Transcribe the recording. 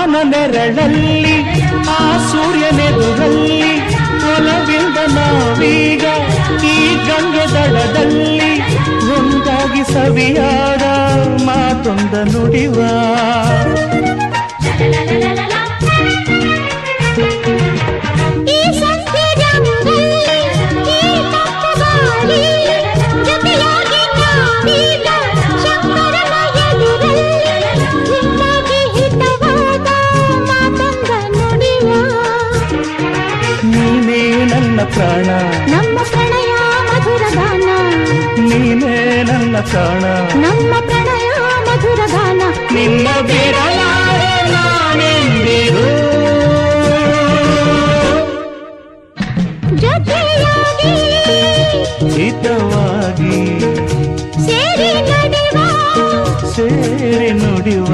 ಬಾನ ನೆರಳಲ್ಲಿ ಆ ಸೂರ್ಯನೆದುರಲ್ಲಿ ಒಲವಿಂದ ನಾವೀಗ ಈ ಗಂಗೆ ದಡದಲ್ಲಿ ಒಂದಾಗಿ ಸವಿಯಾದ ಮಾತೊಂದ ನುಡಿವ. ನನ್ನ ಪ್ರಾಣ. ನಮ್ಮ ಪ್ರಣಯ ಮಧುರ ಗಾನ. ನೀನೇ ನನ್ನ ಪ್ರಾಣ. ನಮ್ಮ ಪ್ರಣಯ ಮಧುರ ಗಾನ. ನಿನ್ನ ಬಿಡಲಾರೆ ಹಿತವಾಗಿ ಸೇರಿ ನುಡಿವ. ಸೇರಿ ನುಡಿವ